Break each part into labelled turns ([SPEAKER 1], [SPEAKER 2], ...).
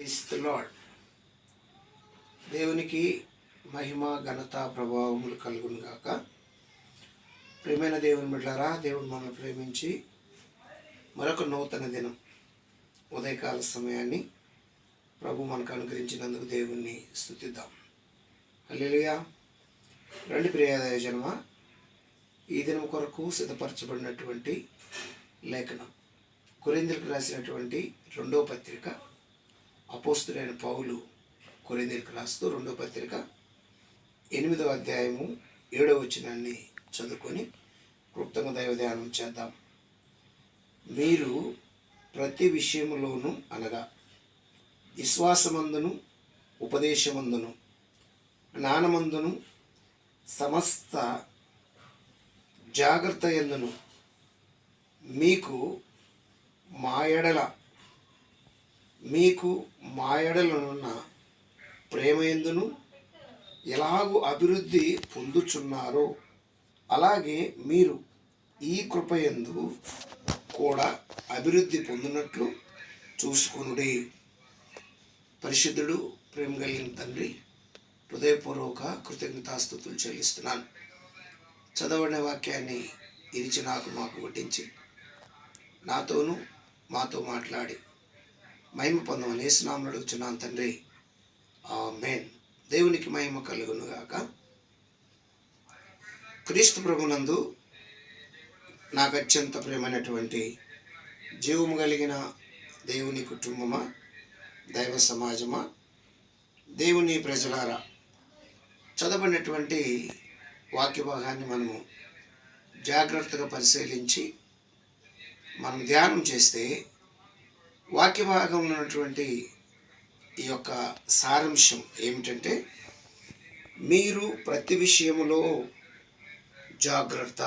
[SPEAKER 1] Is the lord దేవునికి మహిమ ఘనత ప్రభావములు కలుగును గాక. ప్రేమైన దేవుని బిడ్డారా దేవుడు మనల్ని ప్రేమించి మరొక నూతన దినం ఉదయకాల సమయాన్ని ప్రభు మనకు అనుగ్రహించినందుకు దేవుణ్ణి స్థుతిద్దాం అల్లెలుయా రెండు ప్రియాదాయ జన్మ ఈ దినం కొరకు సిద్ధపరచబడినటువంటి లేఖనం. కొరిందులకు రాసినటువంటి రెండవ పత్రిక అపోస్తులైన పౌలు కొరిందీలకు రాస్తూ రెండో పత్రిక ఎనిమిదవ అధ్యాయము ఏడవ వచనాన్ని చదువుకొని క్లుప్తంగా దైవధ్యానం చేద్దాం. మీరు ప్రతి విషయములోనూ అనగా విశ్వాసమందును ఉపదేశమందును జ్ఞానమందును సమస్త జాగ్రత్త ఎందును మీకు మా ఎడల మీకు మా ఎడలనున్న ప్రేమయందును ఎలాగూ అభివృద్ధి పొందుచున్నారో అలాగే మీరు ఈ కృపయందు కూడా అభివృద్ధి పొందినట్లు చూసుకునుడి. పరిశుద్ధుడు ప్రేమ కలిగిన తండ్రి హృదయపూర్వక కృతజ్ఞతాస్థుతులు చెల్లిస్తున్నాను. చదవని వాక్యాన్ని ఇరిచి నాకు మాకు వడ్డించి నాతోనూ మాతో మాట్లాడి మహిమ పొందమని స్నామం అడుగుచున్నాను తండ్రి. మేన్ దేవునికి మహిమ కలుగునుగాక క్రీస్తు ప్రభునందు నాకు అత్యంత ప్రేమైనటువంటి జీవము కలిగిన దేవుని కుటుంబమా దైవ సమాజమా దేవుని ప్రజలారా చదవబడినటువంటి వాక్య భాగాన్ని మనము జాగ్రత్తగా పరిశీలించి మనం ధ్యానం చేస్తే వాక్య భాగంలో ఉన్నటువంటి ఈ యొక్క సారాంశం ఏమిటంటే మీరు ప్రతి విషయంలో జాగ్రత్త.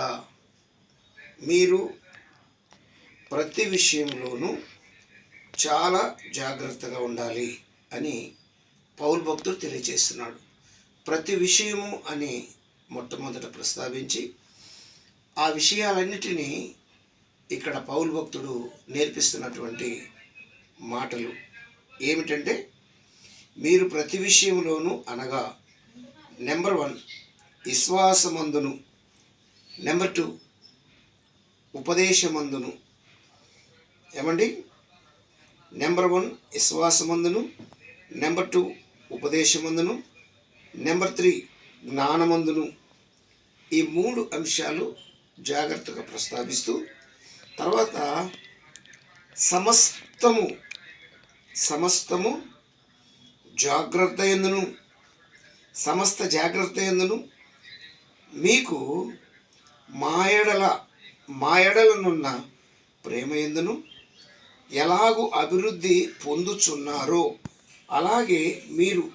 [SPEAKER 1] మీరు ప్రతి విషయంలోనూ చాలా జాగ్రత్తగా ఉండాలి అని పౌల్ భక్తుడు తెలియజేస్తున్నాడు. ప్రతి విషయము అని మొట్టమొదట ప్రస్తావించి ఆ విషయాలన్నిటినీ ఇక్కడ పౌల్ భక్తుడు నేర్పిస్తున్నటువంటి మాటలు ఏమిటంటే మీరు ప్రతి విషయంలోనూ అనగా నెంబర్ వన్ విశ్వాసమందును. నెంబర్ టూ ఉపదేశమందును. ఏమండి? నెంబర్ వన్ విశ్వాసమందును. నెంబర్ టూ ఉపదేశమందును. నెంబర్ త్రీ జ్ఞానమందును. ఈ మూడు అంశాలు జాగ్రత్తగా ప్రస్తావిస్తూ తర్వాత సమస్తము సమస్తము జాగ్రత్త ఎందును సమస్త జాగ్రత్త ఎందును మీకు మాయడల మాయడలనున్న ప్రేమ ఎందును ఎలాగూ అభివృద్ధి పొందుచున్నారో అలాగే మీరు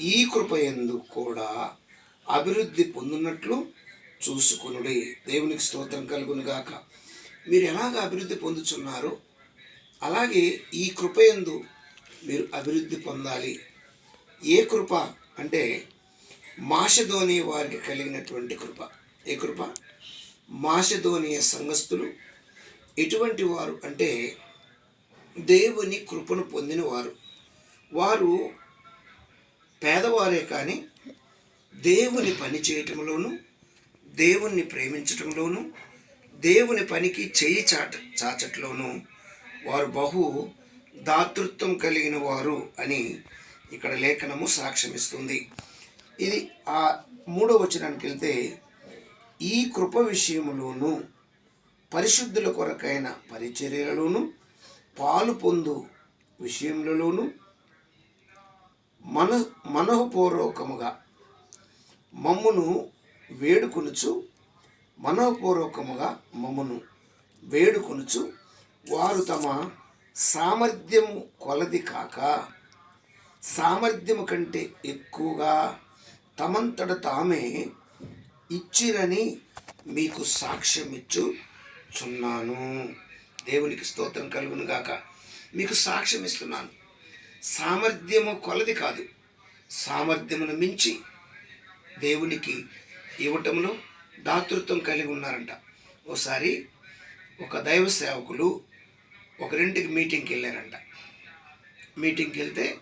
[SPEAKER 1] ఈ కృప ఎందు కూడా అభివృద్ధి పొందినట్లు చూసుకునుడి. దేవునికి స్తోత్రం కలుగునుగాక. మీరు ఎలాగ అభివృద్ధి పొందుచున్నారో అలాగే ఈ కృప ఎందు మీరు అభివృద్ధి పొందాలి. ఏ కృప అంటే మాషధోని వారికి కలిగినటువంటి కృప. ఏ కృప? మాషధోనియ సంఘస్థులు. ఎటువంటి వారు అంటే దేవుని కృపను పొందిన వారు వారు పేదవారే కానీ దేవుని పని చేయటంలోనూ దేవుణ్ణి ప్రేమించటంలోనూ దేవుని పనికి చేయి చాట చాచట్లోనూ వారు బహు దాతృత్వం కలిగిన వారు అని ఇక్కడ లేఖనము సాక్ష్యమిస్తుంది. ఇది ఆ మూడో వచనానికి వెళ్తే ఈ కృప విషయములోను పరిశుద్ధుల కొరకైన పరిచర్యలలోను పాలు పొందు విషయములలోను మన మనఃపూర్వకముగా మమ్మును వేడుకొనుచు మనఃపూర్వకముగా మమ్మను వేడుకొనుచు వారు తమ సామర్థ్యము కొలది కాక సామర్థ్యము కంటే ఎక్కువగా తమంతట తామే ఇచ్చిరని మీకు సాక్ష్యం ఇచ్చుచున్నాను దేవునికి స్తోత్రం కలుగును గాక. మీకు సాక్ష్యం ఇస్తున్నాను సామర్థ్యము కొలది కాదు. సామర్థ్యమును మించి దేవునికి ఇవ్వటంలో దాతృత్వం కలిగి ఉన్నారంట. ఓసారి ఒక దైవ సేవకులు ఒకరింటికి మీటింగ్కి వెళ్ళారంట. మీటింగ్కి వెళ్తే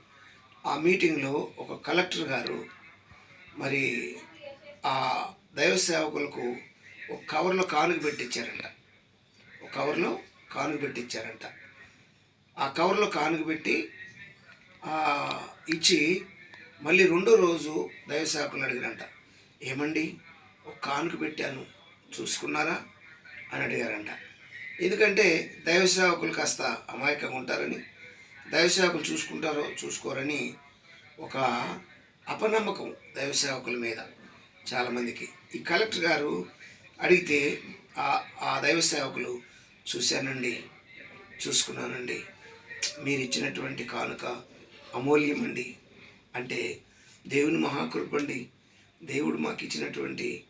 [SPEAKER 1] ఆ మీటింగ్లో ఒక కలెక్టర్ గారు మరి ఆ దైవ సేవకులకు ఒక కవర్లో కానుక పెట్టించారంట ఒక కవర్లో కానుక పెట్టించారంట ఆ కవర్లో కానుక పెట్టి ఇచ్చి మళ్ళీ రెండో రోజు దైవ సేవకులు అడిగారంట. ఏమండి ఒక కానుక పెట్టాను. చూసుకున్నారా? అని అడిగారంట. ఎందుకంటే దైవ సేవకులు కాస్త అమాయకంగా ఉంటారని దైవ సేవకులు చూసుకుంటారో చూసుకోరని ఒక అపనమ్మకం దైవ సేవకుల మీద చాలామందికి. ఈ కలెక్టర్ గారు అడిగితే ఆ ఆ దైవ సేవకులు చూశానండి చూసుకున్నానండి మీరు ఇచ్చినటువంటి కానుక అమూల్యమండి అంటే దేవుని మహాకృపండి దేవుడు మాకు ఇచ్చినటువంటి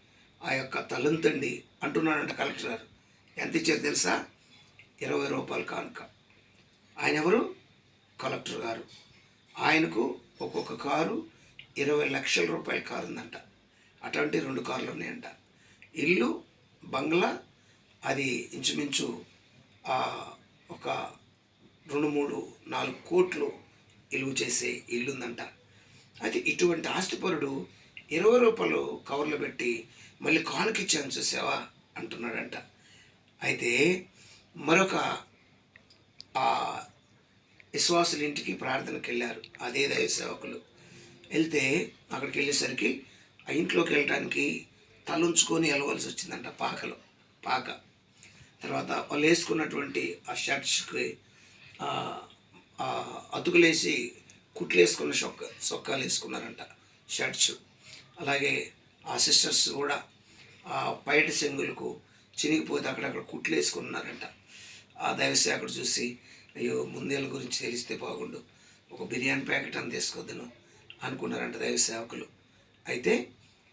[SPEAKER 1] ఆ యొక్క తలంతండి అంటున్నాడంట కలెక్టర్ గారు. ఎంత ఇచ్చారు తెలుసా? ఇరవై రూపాయలు కానుక. ఆయన ఎవరు? కలెక్టర్ గారు. ఆయనకు ఒక్కొక్క కారు ఇరవై లక్షల రూపాయల కారు ఉందంట అటువంటి రెండు కార్లు ఉన్నాయంట. ఇల్లు బంగ్లా అది ఇంచుమించు ఒక రెండు మూడు నాలుగు కోట్లు ఇలువ చేసే ఇల్లు ఉందంట అయితే ఇటువంటి ఆస్తిపరుడు ఇరవై రూపాయలు కవర్లు పెట్టి మళ్ళీ కానుకిచ్చాను చూసావా? అంటున్నాడంట. అయితే మరొక ఆ విశ్వాసుల ఇంటికి ప్రార్థనకి వెళ్ళారు అదే దైవ సేవకులు వెళ్తే అక్కడికి వెళ్ళేసరికి ఆ ఇంట్లోకి వెళ్ళడానికి తలుంచుకొని వెళ్ళవలసి వచ్చిందంట పాకలో పాక. తర్వాత వాళ్ళు వేసుకున్నటువంటి ఆ షర్ట్స్కి అతుకులేసి కుట్లేసుకున్న చొక్క చొక్కాలు వేసుకున్నారంట షర్ట్స్. అలాగే ఆ సిస్టర్స్ కూడా ఆ పైట సెంగులకు చినిగిపోతే అక్కడక్కడ కుట్లు వేసుకున్నారంట. ఆ దైవసేవకుడు చూసి అయ్యో ముందేళ్ళ గురించి తెలిస్తే బాగుండు. ఒక బిర్యానీ ప్యాకెట్ అని తీసుకొద్దును అనుకున్నారంట దైవ సేవకులు. అయితే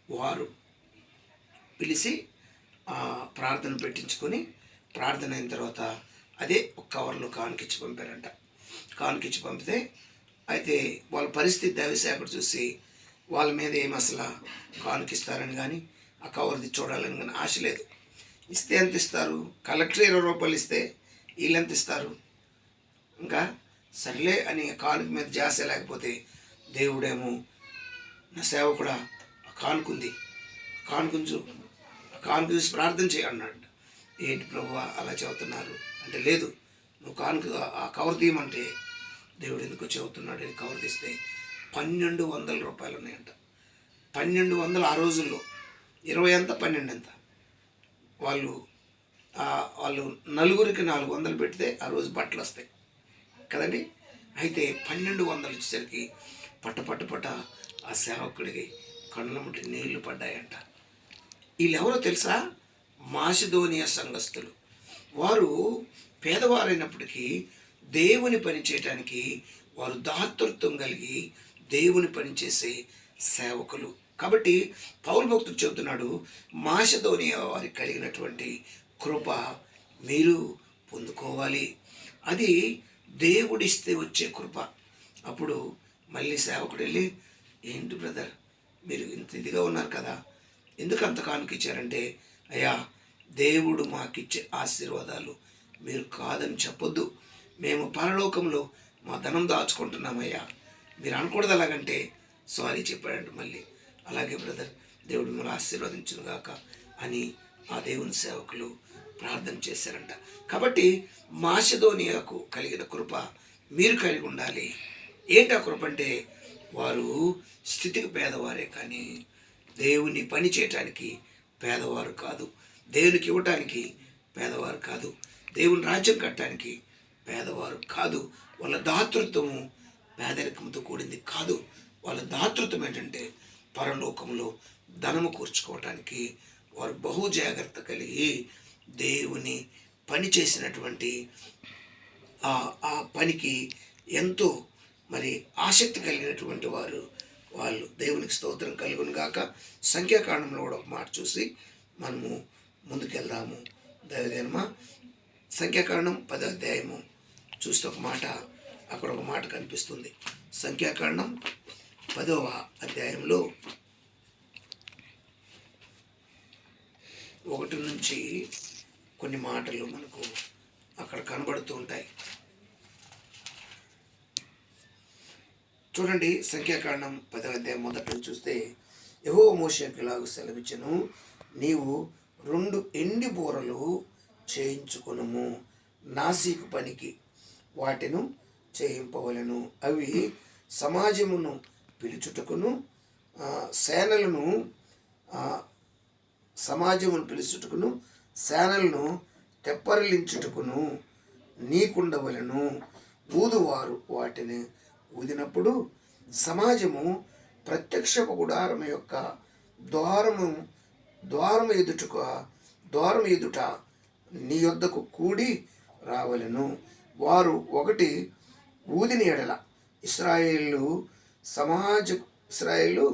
[SPEAKER 1] వారు పిలిచి ప్రార్థన పెట్టించుకొని ప్రార్థన అయిన తర్వాత అదే ఒక కవర్లో కానుకిచ్చి పంపారంట. కానుకిచ్చి పంపితే అయితే వాళ్ళ పరిస్థితి దైవసేవకుడు చూసి వాళ్ళ మీద ఏం అసలు కానుకిస్తారని కానీ ఆ కవర్ది చూడాలని కానీ ఆశ లేదు. ఇస్తే ఎంత ఇస్తారు? కలెక్టర్ ఇరవై రూపాయలు ఇస్తే వీళ్ళు ఎంత ఇస్తారు? ఇంకా సర్లే అని కానుక మీద జాస లేకపోతే దేవుడేమో నా సేవ కూడా కానుకుంది కానుకుంచు కానుక చూసి ప్రార్థన చేయి అన్నాడు. ఏంటి ప్రభు అలా చెబుతున్నారు? అంటే లేదు నువ్వు కానుక ఆ కవర్ తీయమంటే దేవుడు ఎందుకు చెబుతున్నాడు? అని కవర్ తీస్తే పన్నెండు వందల రూపాయలు ఉన్నాయంట. పన్నెండు వందలు ఆ రోజుల్లో. ఇరవై ఎంత పన్నెండు ఎంత? వాళ్ళు వాళ్ళు నలుగురికి నాలుగు వందలు పెడితే ఆ రోజు బట్టలు వస్తాయి. కదండి? అయితే పన్నెండు వందలు వచ్చేసరికి పట్ట పట్ట పట్ట ఆ సేవకుడికి కళ్ళ ముట్టి నీళ్ళు పడ్డాయంట. వీళ్ళెవరో తెలుసా? మాసిధోనియ సంఘస్థులు. వారు పేదవారైనప్పటికీ దేవుని పని చేయటానికి వారు దాతృత్వం కలిగి దేవుని పని చేసే సేవకులు. కాబట్టి పౌరు భక్తుడు చెబుతున్నాడు మాసిధోనియా వారికి కలిగినటువంటి కృప మీరు పొందుకోవాలి. అది దేవుడిస్తే వచ్చే కృప. అప్పుడు మళ్ళీ సేవకుడు వెళ్ళి ఏంటి బ్రదర్ మీరు ఇంత ఇదిగా ఉన్నారు కదా ఎందుకు అంత కానుకిచ్చారంటే అయ్యా దేవుడు మాకిచ్చే ఆశీర్వాదాలు మీరు కాదని చెప్పొద్దు. మేము పరలోకంలో మా ధనం దాచుకుంటున్నామయ్యా. మీరు అనకూడదు అలాగంటే సారీ చెప్పాడంట మళ్ళీ. అలాగే బ్రదర్ దేవుడు మిమ్మల్ని ఆశీర్వదించును గాక అని ఆ దేవుని సేవకులు ప్రార్థన చేశారంట. కాబట్టి మాషదోనియాకు కలిగిన కృప మీరు కలిగి ఉండాలి. ఏంటి ఆ కృప అంటే? వారు స్థితికి పేదవారే కానీ దేవుని పని చేయటానికి పేదవారు కాదు. దేవునికి ఇవ్వటానికి పేదవారు కాదు. దేవుని రాజ్యం కట్టడానికి పేదవారు కాదు. వాళ్ళ దాతృత్వము పేదరికంతో కూడింది కాదు. వాళ్ళ దాతృత్వం ఏంటంటే పరలోకంలో ధనము కూర్చుకోవటానికి వారు బహు జాగ్రత్త కలిగి దేవుని పని చేసినటువంటి ఆ ఆ పనికి ఎంతో మరి ఆసక్తి కలిగినటువంటి వారు వాళ్ళు. దేవునికి స్తోత్రం కలుగును గాక. సంఖ్యాకాండంలో కూడా ఒక మాట చూసి మనము ముందుకెళ్దాము. దైవదేనమా సంఖ్యాకాండం పదో అధ్యాయము. చూస్తే ఒక మాట అక్కడ ఒక మాట కనిపిస్తుంది. సంఖ్యాకాండం పదవ అధ్యాయంలో ఒకటి నుంచి కొన్ని మాటలు మనకు అక్కడ కనబడుతూ ఉంటాయి. చూడండి సంఖ్యాకాండం పదవ అధ్యాయం మొదట చూస్తే ఎవో మోషకు ఇలాగ సెలవిచ్చను నీవు రెండు ఎండి బూరలు చేయించుకునుము నాసికు పనికి వాటిను చేయింపవలను. అవి సమాజమును పిలుచుటకును సేనలను సమాజమును పిలుచుటకును సేనలను తెప్పరిలించుటకును నీకుండవలను. ఊదువారు వాటిని ఊదినప్పుడు సమాజము ప్రత్యక్ష గుడారం యొక్క ద్వారము ద్వారము ఎదుటకు ద్వారం ఎదుట నీ యొద్దకు కూడి రావలను. వారు ఒకటి ఊదిని ఎడల ఇస్రాయేళ్ళు సమాజ ఇస్రాయేళ్ళు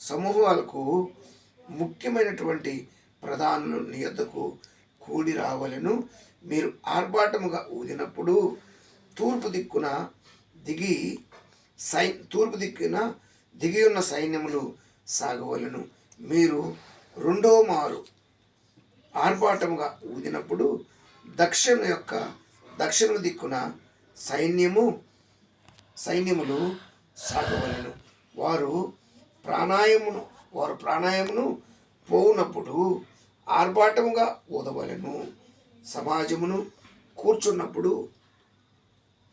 [SPEAKER 1] సమూహాలకు ముఖ్యమైనటువంటి ప్రధానులు నీ యొద్దకు కూడి రావలను. మీరు ఆర్భాటముగా ఊదినప్పుడు తూర్పు దిక్కున దిగి సై తూర్పు దిక్కున దిగి ఉన్న సైన్యములు సాగవలను. మీరు రెండో మారు ఆర్భాటముగా ఊదినప్పుడు దక్షిణ యొక్క దక్షిణ దిక్కున సైన్యము సైన్యములు సాగవలను. వారు ప్రాణాయమును వారు ప్రాణాయమును పోవునప్పుడు ఆర్భాటముగా ఊదవలను. సమాజమును కూర్చున్నప్పుడు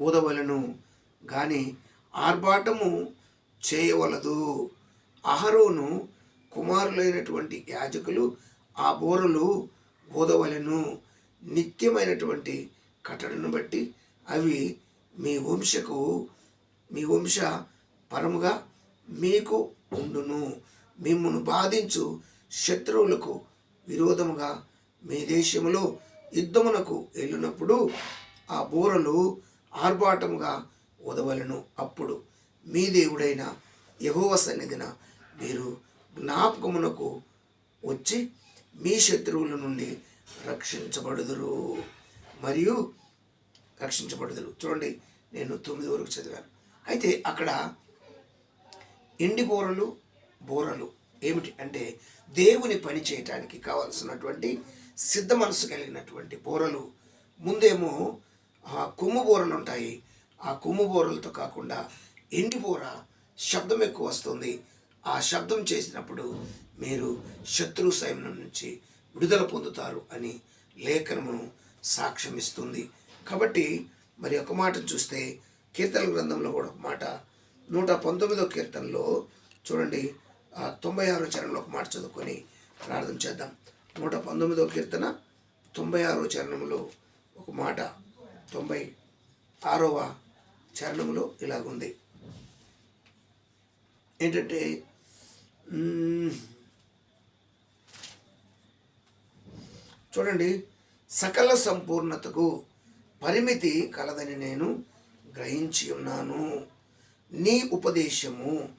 [SPEAKER 1] ఊదవలను. కానీ ఆర్భాటము చేయవలదు. అహరోను కుమారులైనటువంటి యాజకులు ఆ బోరలు ఊదవలను. నిత్యమైనటువంటి కట్టడను బట్టి అవి మీ వంశకు మీ వంశ పరముగా మీకు ఉండును. మిమ్మును బాధించు శత్రువులకు విరోధముగా మీ దేశములో యుద్ధమునకు వెళ్ళినప్పుడు ఆ బూరలు ఆర్భాటముగా ఉదవలను. అప్పుడు మీ దేవుడైన యహోవ సన్నిధిన మీరు జ్ఞాపకమునకు వచ్చి మీ శత్రువుల నుండి రక్షించబడుదురు. మరియు రక్షించబడుదురు. చూడండి నేను తొమ్మిది వరకు చదివాను. అయితే అక్కడ ఎండి బోరలు బోరలు ఏమిటి అంటే దేవుని పని చేయటానికి కావలసినటువంటి సిద్ధ మనసు కలిగినటువంటి బోరలు. ముందేమో ఆ కొమ్ము బోరలు ఉంటాయి. ఆ కొమ్ము బోరలతో కాకుండా ఎండి బోర శబ్దం ఎక్కువ వస్తుంది. ఆ శబ్దం చేసినప్పుడు మీరు శత్రు సైన్యం నుంచి విడుదల పొందుతారు అని లేఖనమును సాక్ష్యం ఇస్తుంది కాబట్టి మరి ఒక మాట చూస్తే కీర్తన గ్రంథంలో కూడా ఒక మాట నూట పంతొమ్మిదో కీర్తనలో చూడండి తొంభై ఆరో చరణంలో ఒక మాట చదువుకొని ప్రార్థన చేద్దాం. నూట పంతొమ్మిదో కీర్తన తొంభై ఆరో చరణంలో ఒక మాట తొంభై ఆరవ చరణంలో ఇలాగుంది. ఏంటంటే చూడండి సకల సంపూర్ణతకు పరిమితి కలదని నేను గ్రహించి ఉన్నాను. నీ ఉపదేశము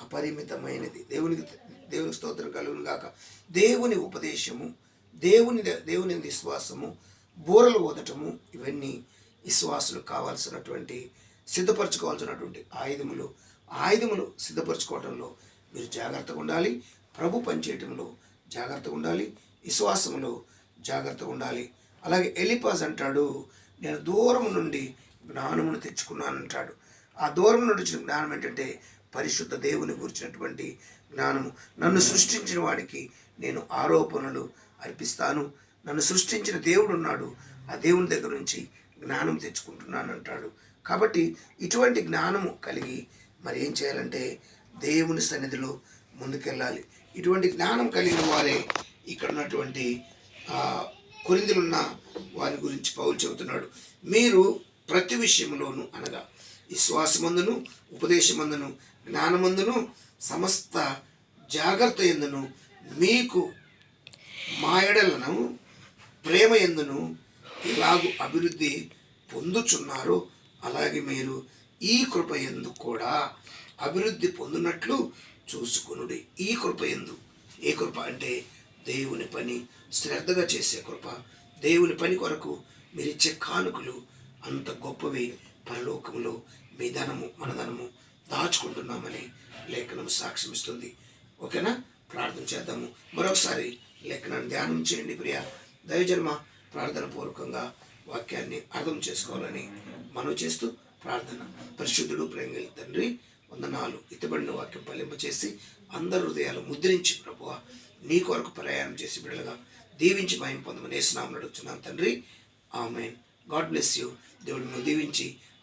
[SPEAKER 1] అపరిమితమైనది. దేవునికి దేవునికి స్తోత్రం కలుగును గాక. దేవుని ఉపదేశము దేవుని దేవుని విశ్వాసము బూరలు ఓదటము ఇవన్నీ విశ్వాసులు కావాల్సినటువంటి సిద్ధపరచుకోవాల్సినటువంటి ఆయుధములు. ఆయుధములు సిద్ధపరచుకోవడంలో మీరు జాగ్రత్తగా ఉండాలి. ప్రభు పనిచేయటంలో జాగ్రత్తగా ఉండాలి. విశ్వాసంలో జాగ్రత్తగా ఉండాలి. అలాగే ఎలిపాస్ అంటాడు నేను దూరం నుండి జ్ఞానమును తెచ్చుకున్నాను అంటాడు. ఆ దూరం నడిచిన జ్ఞానం ఏంటంటే పరిశుద్ధ దేవుని గురించినటువంటి జ్ఞానము. నన్ను సృష్టించిన వాడికి నేను ఆరోపణలు అర్పిస్తాను. నన్ను సృష్టించిన దేవుడు ఉన్నాడు. ఆ దేవుని దగ్గర నుంచి జ్ఞానం తెచ్చుకుంటున్నాను అంటాడు. కాబట్టి ఇటువంటి జ్ఞానము కలిగి మరి ఏం చేయాలంటే దేవుని సన్నిధిలో ముందుకెళ్ళాలి. ఇటువంటి జ్ఞానం కలిగిన వారే ఇక్కడ ఉన్నటువంటి కొరిందులున్న వారి గురించి పౌలు చెబుతున్నాడు. మీరు ప్రతి విషయంలోనూ అనగా విశ్వాసమందును ఉపదేశమందును జ్ఞానమందును సమస్త జాగ్రత్త ఎందును మీకు మా ఎడలను ప్రేమ ఎందును ఇలాగు అభివృద్ధి పొందుచున్నారో. అలాగే మీరు ఈ కృప ఎందు కూడా అభివృద్ధి పొందినట్లు చూసుకునుడి. ఈ కృప ఎందు ఏ కృప అంటే దేవుని పని శ్రద్ధగా చేసే కృప. దేవుని పని కొరకు మీరు ఇచ్చే కానుకలు అంత గొప్పవి. పరలోకంలో మీ ధనము మన ధనము దాచుకుంటున్నామని లేఖనం సాక్ష్యమిస్తుంది. ఓకేనా? ప్రార్థన చేద్దాము. మరొకసారి లేఖనాన్ని ధ్యానం చేయండి ప్రియ. దైవజన్మ ప్రార్థన పూర్వకంగా వాక్యాన్ని అర్థం చేసుకోవాలని మనం చేస్తూ ప్రార్థన. పరిశుద్ధుడు ప్రేంగలి తండ్రి వందనాలు ఇతబడిన వాక్యం ఫలింపచేసి అందరి హృదయాలు ముద్రించి ప్రభువ నీ కొరకు ప్రయాణం చేసి బిడ్డలుగా దీవించి భయం పొందమని వేసినామని అడుగుతున్నాను తండ్రి. ఆమెన్. God bless you. దేవుడిని దీవించి